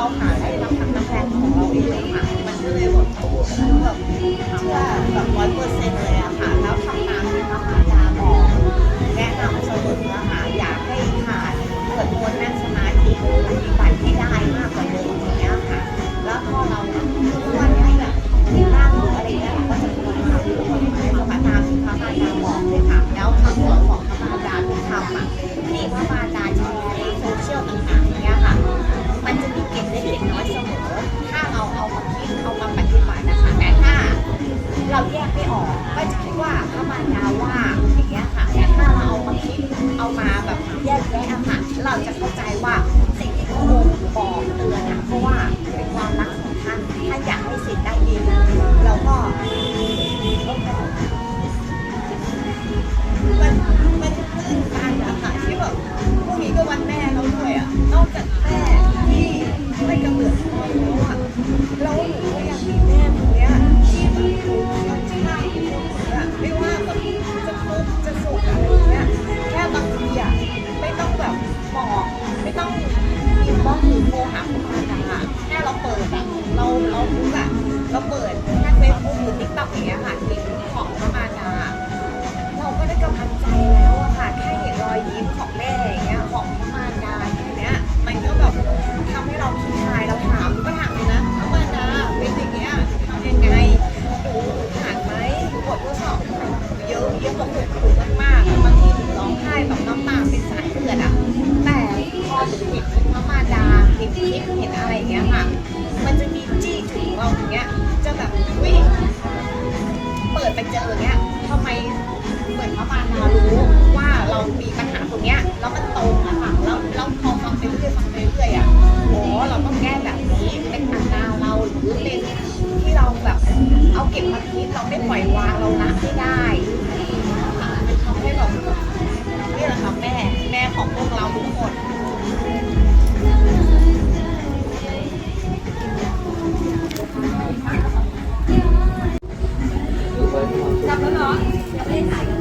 เราหาได้รับทางน้ำแข็งของเราเองค่ะมันก็เลยหมดแบบแบบเชื่อแบบร้อยเปอร์เซ็นต์เลยอะค่ะแล้วทำตามที่พระอาจารบอกแนะนำเสมอค่ะอยากให้ทานเปิดมนต์นั่งสมาธิปฏิบัติที่ได้มากกว่าเดิมอย่างเงี้ยค่ะ แล้วพอเราทุกวันที่แบบมีบ้างหรอะไรเงี้ยาก็จะควรทำควรทำตามที่พระอาจารบอกเลยค่ะ แล้วคำสอนของพระอาจาที่ทำอะที่พระอาจ จากแม่ที่ให้กำเดน้องอ่เราหนูอยากมีแม่คนเนี้ยที่ที่หนูที่รักหนูอะไม่ว่าแบบจะทุกขจะสุขอะไรเงี้ยแค่บางทีอะไม่ต้องแบบบอกไม่ต้องอินบ็อกหรือโทรหาคนอื่นอะแค่เราเปิดอะเราเรารู้อะเราเปิดแค่เฟซบุ๊กหรือติ๊กต็อกอย่างเงี้ยค่ะของประมาณน่ะเราก็ได้กำลังใจแล้วอะค่ะแค่เห็นรอยยิ้มของแม่อย่างเงี้ย เห็นพระมาดาเห็นเทพเห็นอะไรอย่างเงี้ยค่ะ มันจะมีจี้ถึงเราอย่างเงี้ย เหรออยากเล่นถ่าย